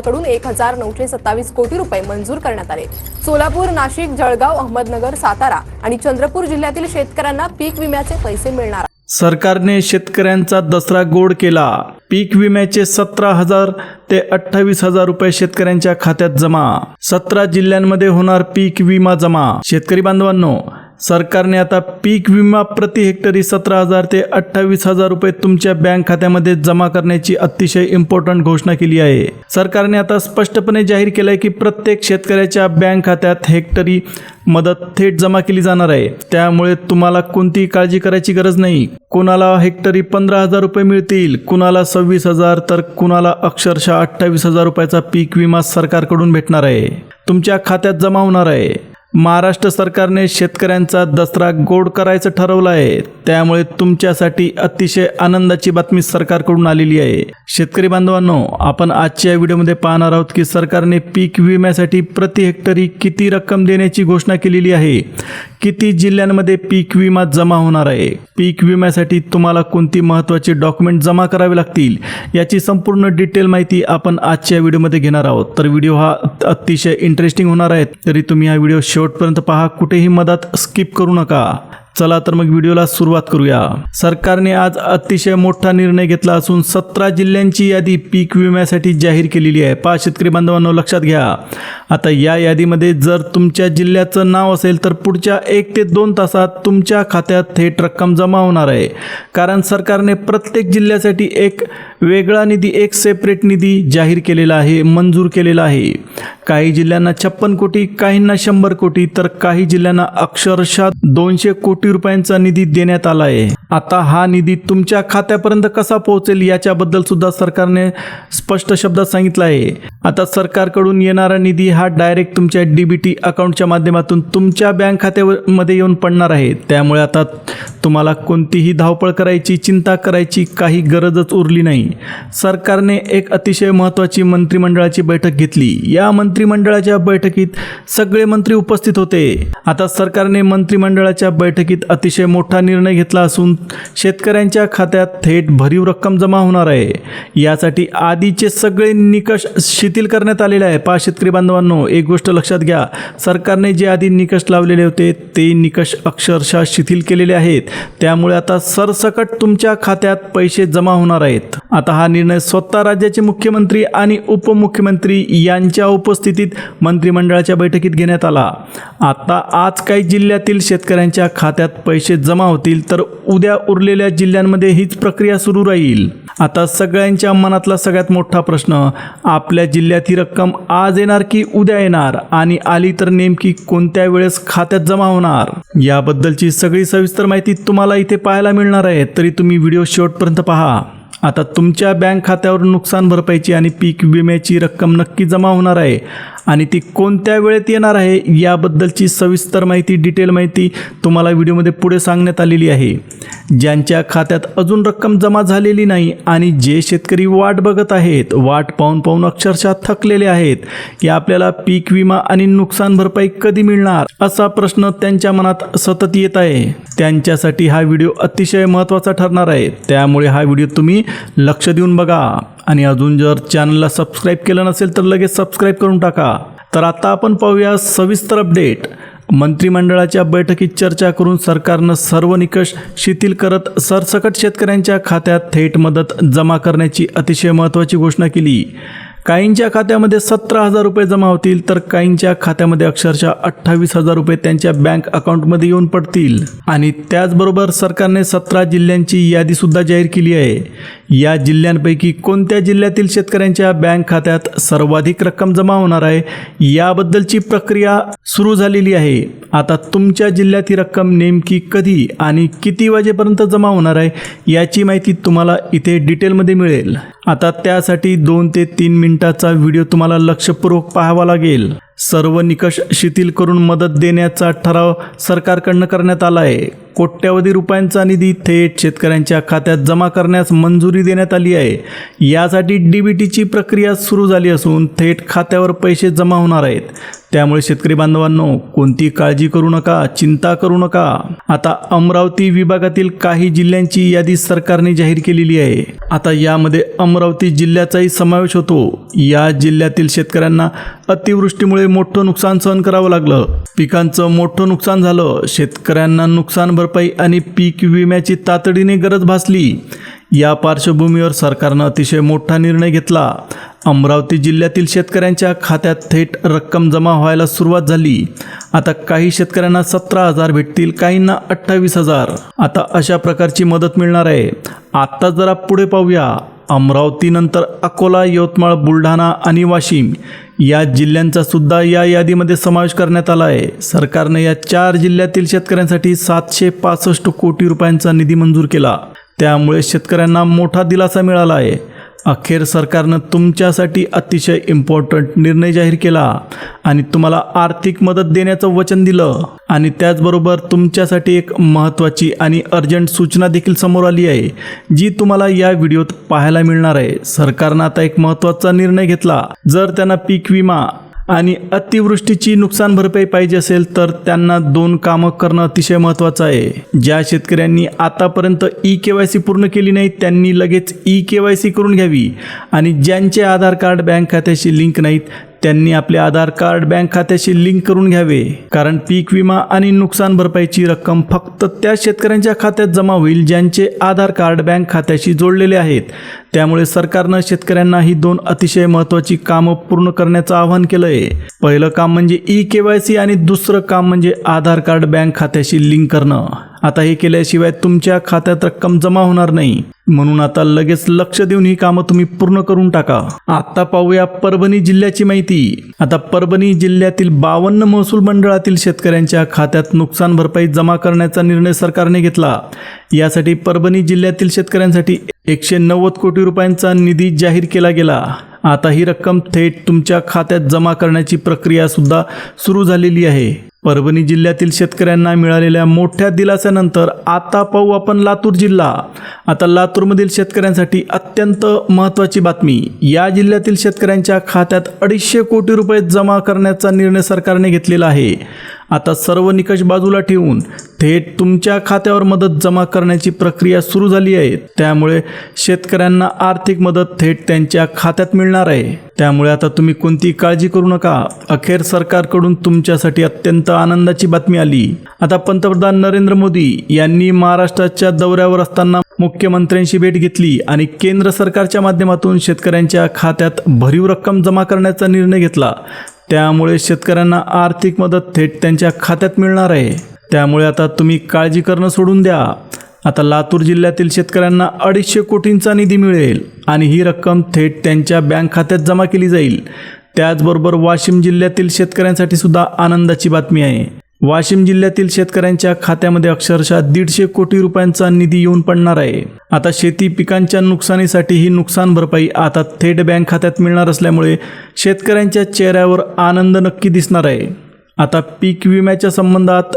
कडून एक हजार नऊशे सत्तावीस कोटी रुपये मंजूर करण्यात आले. सोलापूर नाशिक जळगाव अहमदनगर सातारा आणि चंद्रपूर जिल्ह्यातील शेतकऱ्यांना पीक विम्याचे पैसे मिळणार. सरकारने शेतकऱ्यांचा दसरा गोड केला. पीक विम्याचे सतरा हजार ते अठ्ठावीस हजार रुपये शेतकऱ्यांच्या खात्यात जमा. सतरा जिल्ह्यांमध्ये होणार पीक विमा जमा. शेतकरी बांधवांनो सरकारने आता पीक विमा प्रति हेक्टरी सतरा हजार ते अठ्ठावीस हजार रुपये तुमच्या बँक खात्यामध्ये जमा करण्याची अतिशय इम्पॉर्टंट घोषणा केली आहे. सरकारने आता स्पष्टपणे जाहीर केलं आहे की प्रत्येक शेतकऱ्याच्या बँक खात्यात हेक्टरी मदत थेट जमा केली जाणार आहे. त्यामुळे तुम्हाला कोणतीही काळजी करायची गरज नाही. कुणाला हेक्टरी पंधरा हजार रुपये मिळतील कुणाला सव्वीस हजार तर कुणाला अक्षरशः अठ्ठावीस हजार रुपयाचा पीक विमा सरकारकडून भेटणार आहे. तुमच्या खात्यात जमा होणार आहे. महाराष्ट्र सरकारने शेतकऱ्यांचा दसरा गोड करायचं ठरवलं आहे. त्यामुळे तुमच्यासाठी अतिशय आनंदाची बातमी सरकारकडून आलेली आहे. शेतकरी बांधवांनो आपण आजच्या व्हिडिओमध्ये पाहणार आहोत की सरकारने पीक विम्यासाठी प्रति हेक्टरी किती रक्कम देण्याची घोषणा केलेली आहे? किती जिल्ह्यांमध्ये पीक विमा जमा होणार आहे? पीक विम्यासाठी तुम्हाला कोणती महत्त्वाची डॉक्युमेंट जमा करावे लागतील? याची संपूर्ण डिटेल माहिती आपण आजच्या व्हिडिओमध्ये घेणार आहोत. तर व्हिडिओ हा अतिशय इंटरेस्टिंग होणार आहे. तरी तुम्ही हा व्हिडिओ शेवटपर्यंत पहा कुठेही मधात स्किप करू नका. चला तर मग व्हिडिओला सुरुवात करूया. सरकारने आज अतिशय मोठा निर्णय घेतला असून सतरा जिल्ह्यांची यादी पीक विम्यासाठी जाहीर केलेली आहे. पाच शेतकरी बांधवांनो लक्षात घ्या. आता या यादीमध्ये जर तुमच्या जिल्ह्याचं नाव असेल तर पुढच्या एक ते दोन तासात तुमच्या खात्यात थेट रक्कम जमा होणार आहे. कारण सरकारने प्रत्येक जिल्ह्यासाठी एक वेगळा निधी एक सेपरेट निधी जाहीर केलेला आहे मंजूर केलेला आहे. काही जिल्ह्यांना छप्पन कोटी काहींना शंभर कोटी तर काही जिल्ह्यांना अक्षरशः दोनशे कोटी कोटी रुपयांचा निधी देण्यात आला आहे आता हा निधी तुमच्या खात्यापर्यंत कसा पोहोचेल याच्याबद्दल सुद्धा सरकारने स्पष्ट शब्दात सांगितलं आहे. आता सरकारकडून येणारा निधी हा डायरेक्ट तुमच्या डी बी टी अकाउंटच्या माध्यमातून तुमच्या बँक खात्यामध्ये येऊन पडणार आहे. त्यामुळे आता तुम्हाला कोणतीही धावपळ करायची चिंता करायची काही गरजच उरली नाही. सरकारने एक अतिशय महत्त्वाची मंत्रिमंडळाची बैठक घेतली. या मंत्रिमंडळाच्या बैठकीत सगळे मंत्री उपस्थित होते. आता सरकारने मंत्रिमंडळाच्या बैठकीत अतिशय मोठा निर्णय घेतला असून शेतकऱ्यांच्या खात्यात थेट भरीव रक्कम जमा होणार आहे. यासाठी आधीचे सगळे निकष शिथिल करण्यात आलेले आहे. पा शेतकरी बांधवांनो एक गोष्ट लक्षात घ्या. सरकारने जे आधी निकष लावलेले होते ते निकष अक्षरशः शिथिल केलेले आहेत. त्यामुळे आता सरसकट तुमच्या खात्यात पैसे जमा होणार आहेत. आता हा निर्णय स्वतः राज्याचे मुख्यमंत्री आणि उपमुख्यमंत्री यांच्या उपस्थितीत मंत्रिमंडळाच्या बैठकीत घेण्यात आला. आता आज काही जिल्ह्यातील शेतकऱ्यांच्या खात्यात पैसे जमा होतील तर उद्या उरलेल्या जिल्ह्यांमध्ये हीच प्रक्रिया सुरू राहील. आता सगळ्यांच्या मनातला सगळ्यात मोठा प्रश्न आपल्या जिल्ह्यात ही रक्कम आज येणार की उद्या येणार? आणि आली तर नेमकी कोणत्या वेळेस खात्यात जमा होणार? याबद्दलची सगळी सविस्तर माहिती तुम्हाला इथे पाहायला मिळणार आहे. तरी तुम्ही व्हिडिओ शेवटपर्यंत पहा. आता तुमच्या बँक खात्यावर नुकसान भरपाईची आणि पीक विम्याची रक्कम नक्की जमा होणार आहे आणि ती कोणत्या वेळेत येणार आहे याबद्दलची सविस्तर माहिती डिटेल माहिती तुम्हाला व्हिडिओमध्ये पुढे सांगण्यात आलेली आहे. ज्यांच्या खात्यात अजून रक्कम जमा झालेली नाही आणि जे शेतकरी वाट बघत आहेत वाट पाहून पाहून अक्षरशः थकलेले आहेत की आपल्याला पीक विमा आणि नुकसान भरपाई कधी मिळणार असा प्रश्न त्यांच्या मनात सतत येत आहे. त्यांच्यासाठी हा व्हिडिओ अतिशय महत्त्वाचा ठरणार आहे. त्यामुळे हा व्हिडिओ तुम्ही लक्ष देऊन बघा. आणि अजून जर चॅनलला सबस्क्राईब केलं नसेल तर लगेच सबस्क्राईब करून टाका. तर आता आपण पाहूया सविस्तर अपडेट मंत्रिमंडळाच्या बैठकीत चर्चा करून सरकारनं सर्व निकष शिथिल करत सरसकट शेतकऱ्यांच्या खात्यात थेट मदत जमा करण्याची अतिशय महत्त्वाची घोषणा केली. काहींच्या खात्यामध्ये सतरा हजार रुपये जमा होतील तर काहींच्या खात्यामध्ये अक्षरशः अठ्ठावीस हजार रुपये त्यांच्या बँक अकाउंटमध्ये येऊन पडतील. आणि त्याचबरोबर सरकारने सतरा जिल्ह्यांची यादीसुद्धा जाहीर केली आहे. या जिल्ह्यांपैकी कोणत्या जिल्ह्यातील शेतकऱ्यांच्या बँक खात्यात सर्वाधिक रक्कम जमा होणार आहे याबद्दलची प्रक्रिया सुरू झालेली आहे. आता तुमच्या जिल्ह्यात ही रक्कम नेमकी कधी आणि किती वाजेपर्यंत जमा होणार आहे याची माहिती तुम्हाला इथे डिटेलमध्ये मिळेल. आता त्यासाठी दोन ते तीन मिनिटाचा व्हिडिओ तुम्हाला लक्षपूर्वक पाहावा लागेल. सर्व निकष शिथिल करून मदत देण्याचा ठराव सरकारकडनं करण्यात आला आहे कोट्यवधी रुपयांचा निधी थेट शेतकऱ्यांच्या खात्यात जमा करण्यास मंजुरी देण्यात आली आहे. यासाठी डी बी टीची प्रक्रिया सुरू झाली असून थेट खात्यावर पैसे जमा होणार आहेत. त्यामुळे शेतकरी बांधवांनो कोणती काळजी करू नका चिंता करू नका. आता अमरावती विभागातील काही जिल्ह्यांची यादी सरकारने जाहीर केलेली आहे. आता यामध्ये अमरावती जिल्ह्याचाही समावेश होतो. या जिल्ह्यातील शेतकऱ्यांना अतिवृष्टीमुळे मोठं नुकसान सहन करावं लागलं. पिकांचं मोठं नुकसान झालं. शेतकऱ्यांना नुकसान भरपाई आणि पीक विम्याची तातडीने गरज भासली. या पार्श्वभूमीवर सरकारनं अतिशय मोठा निर्णय घेतला. अमरावती जिल्ह्यातील शेतकऱ्यांच्या खात्यात थेट रक्कम जमा व्हायला सुरुवात झाली. आता काही शेतकऱ्यांना सतरा हजार भेटतील काहींना अठ्ठावीस हजार. आता अशा प्रकारची मदत मिळणार आहे. आत्ता जरा पुढे पाहूया. अमरावतीनंतर अकोला यवतमाळ बुलढाणा आणि वाशिम या जिल्ह्यांचा सुद्धा या यादीमध्ये समावेश करण्यात आला आहे. सरकारने या चार जिल्ह्यातील शेतकऱ्यांसाठी सातशे पासष्ट कोटी रुपयांचा निधी मंजूर केला. त्यामुळे शेतकऱ्यांना मोठा दिलासा मिळाला आहे. अखेर सरकारनं तुमच्यासाठी अतिशय इम्पॉर्टंट निर्णय जाहीर केला आणि तुम्हाला आर्थिक मदत देण्याचं वचन दिलं. आणि त्याचबरोबर तुमच्यासाठी एक महत्त्वाची आणि अर्जंट सूचना देखील समोर आली आहे जी तुम्हाला या व्हिडिओत पाहायला मिळणार आहे. सरकारनं आता एक महत्त्वाचा निर्णय घेतला. जर त्यांना पीक विमा आणि अतिवृष्टीची नुकसान भरपाई पाहिजे असेल तर त्यांना दोन कामं करणं अतिशय महत्त्वाचं आहे. ज्या शेतकऱ्यांनी आतापर्यंत ई के वाय सी पूर्ण केली नाही त्यांनी लगेच ई के वाय सी करून घ्यावी. आणि ज्यांचे आधार कार्ड बँक खात्याशी लिंक नाहीत त्यांनी आपले आधार कार्ड बँक खात्याशी लिंक करून घ्यावे. कारण पीक विमा आणि नुकसान भरपाईची रक्कम फक्त त्या शेतकऱ्यांच्या खात्यात जमा होईल ज्यांचे आधार कार्ड बँक खात्याशी जोडलेले आहेत. त्यामुळे सरकारनं शेतकऱ्यांना ही दोन अतिशय महत्त्वाची कामं पूर्ण करण्याचं आवाहन केलं आहे पहिलं काम म्हणजे ई के वाय सी आणि दुसरं काम म्हणजे आधार कार्ड बँक खात्याशी लिंक करणं. आता हे केल्याशिवाय तुमच्या खात्यात रक्कम जमा होणार नाही. म्हणून आता लगेच लक्ष देऊन ही कामं तुम्ही पूर्ण करून टाका. आता पाहूया परभणी जिल्ह्याची माहिती. आता परभणी जिल्ह्यातील बावन्न महसूल मंडळातील शेतकऱ्यांच्या खात्यात नुकसान भरपाई जमा करण्याचा निर्णय सरकारने घेतला. यासाठी परभणी जिल्ह्यातील शेतकऱ्यांसाठी एकशे नव्वद कोटी रुपयांचा निधी जाहीर केला गेला. आता ही रक्कम थेट तुमच्या खात्यात जमा करण्याची प्रक्रिया सुद्धा सुरू झालेली आहे. परभणी जिल्ह्यातील शेतकऱ्यांना मिळालेल्या मोठ्या दिलासानंतर आता पाहू आपण लातूर जिल्हा. आता लातूरमधील शेतकऱ्यांसाठी अत्यंत महत्त्वाची बातमी. या जिल्ह्यातील शेतकऱ्यांच्या खात्यात अडीचशे कोटी रुपये जमा करण्याचा निर्णय सरकारने घेतलेला आहे. आता सर्व निकष बाजूला ठेवून थेट तुमच्या खात्यावर मदत जमा करण्याची प्रक्रिया सुरू झाली आहे. त्यामुळे शेतकऱ्यांना आर्थिक मदत थेट त्यांच्या खात्यात मिळणार आहे. त्यामुळे आता तुम्ही कोणती काळजी करू नका. अखेर सरकारकडून तुमच्यासाठी अत्यंत आनंदाची बातमी आली. आता पंतप्रधान नरेंद्र मोदी यांनी महाराष्ट्राच्या दौऱ्यावर असताना मुख्यमंत्र्यांशी भेट घेतली आणि केंद्र सरकारच्या माध्यमातून शेतकऱ्यांच्या खात्यात भरीव रक्कम जमा करण्याचा निर्णय घेतला. त्यामुळे शेतकऱ्यांना आर्थिक मदत थेट त्यांच्या खात्यात मिळणार आहे. त्यामुळे आता तुम्ही काळजी करणं सोडून द्या. आता लातूर जिल्ह्यातील शेतकऱ्यांना अडीचशे कोटींचा निधी मिळेल आणि ही रक्कम थेट त्यांच्या बँक खात्यात जमा केली जाईल. त्याचबरोबर वाशिम जिल्ह्यातील शेतकऱ्यांसाठी सुद्धा आनंदाची बातमी आहे. वाशिम जिल्ह्यातील शेतकऱ्यांच्या खात्यामध्ये अक्षरशः दीडशे कोटी रुपयांचा निधी येऊन पडणार आहे. आता शेती पिकांच्या नुकसानीसाठी ही नुकसान भरपाई आता थेट बँक खात्यात मिळणार असल्यामुळे शेतकऱ्यांच्या चेहऱ्यावर आनंद नक्की दिसणार आहे. आता पीक विम्याच्या संबंधात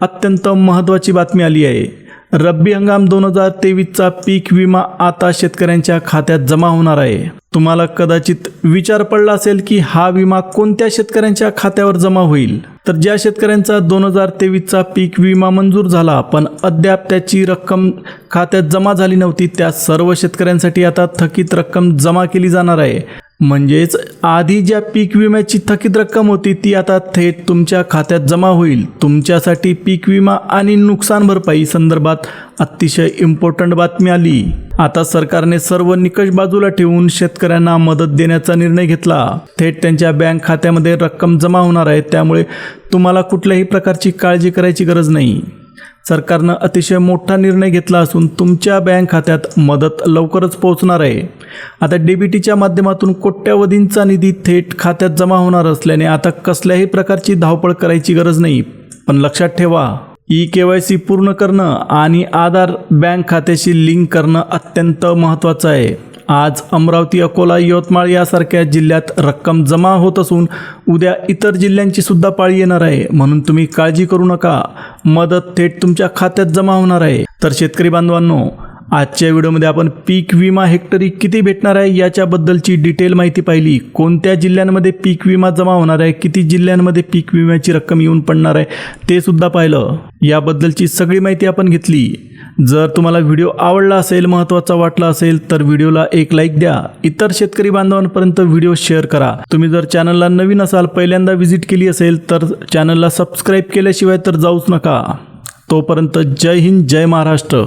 अत्यंत महत्त्वाची बातमी आली आहे. रब्बी हंगाम दोन हजार तेवीसचा पीक विमा आता शेतकऱ्यांच्या खात्यात जमा होणार आहे. तुम्हाला कदाचित विचार पडला असेल की हा विमा कोणत्या शेतकऱ्यांच्या खात्यावर जमा होईल? तर ज्या शेतकऱ्यांचा दोन हजार तेवीसचा पीक विमा मंजूर झाला पण अद्याप त्याची रक्कम खात्यात जमा झाली नव्हती त्या सर्व शेतकऱ्यांसाठी आता थकीत रक्कम जमा केली जाणार आहे. म्हणजेच आधी ज्या पीक विम्याची थकीत रक्कम होती ती आता थेट तुमच्या खात्यात जमा होईल. तुमच्यासाठी पीक विमा आणि नुकसान भरपाई संदर्भात अतिशय इम्पॉर्टंट बातमी आली. आता सरकारने सर्व निकष बाजूला ठेवून शेतकऱ्यांना मदत देण्याचा निर्णय घेतला. थेट त्यांच्या बँक खात्यामध्ये रक्कम जमा होणार आहे त्यामुळे तुम्हाला कुठल्याही प्रकारची काळजी करायची गरज नाही. सरकारनं अतिशय मोठा निर्णय घेतला असून तुमच्या बँक खात्यात मदत लवकरच पोहोचणार आहे. आता डीबीटीच्या माध्यमातून कोट्यावधींचा निधी थेट खात्यात जमा होणार असल्याने आता कसल्याही प्रकारची धावपळ करायची गरज नाही. पण लक्षात ठेवा ई के वाय सी पूर्ण करणं आणि आधार बँक खात्याशी लिंक करणं अत्यंत महत्त्वाचं आहे. आज अमरावती अकोला यवतमाळ यासारख्या जिल्ह्यात रक्कम जमा होत असून उद्या इतर जिल्ह्यांची सुद्धा पाळी येणार आहे. म्हणून तुम्ही काळजी करू नका. मदत थेट तुमच्या खात्यात जमा होणार आहे. तर शेतकरी बांधवांनो आजच्या व्हिडिओमध्ये आपण पीक विमा हेक्टरी किती भेटणार आहे याच्याबद्दलची डिटेल माहिती पाहिली. कोणत्या जिल्ह्यांमध्ये पीक विमा जमा होणार आहे? किती जिल्ह्यांमध्ये पीक विम्याची रक्कम येऊन पडणार आहे? ते सुद्धा पाहिलं. याबद्दलची सगळी माहिती आपण घेतली. जर तुम्हाला व्हिडिओ आवडला असेल महत्त्वाचा वाटला असेल तर व्हिडिओला एक लाईक द्या. इतर शेतकरी बांधवांपर्यंत व्हिडिओ शेअर करा. तुम्ही जर चॅनलला नवीन असाल पहिल्यांदा व्हिजिट केली असेल तर चॅनलला सबस्क्राईब केल्याशिवाय तर जाऊच नका. तोपर्यंत जय हिंद जय महाराष्ट्र.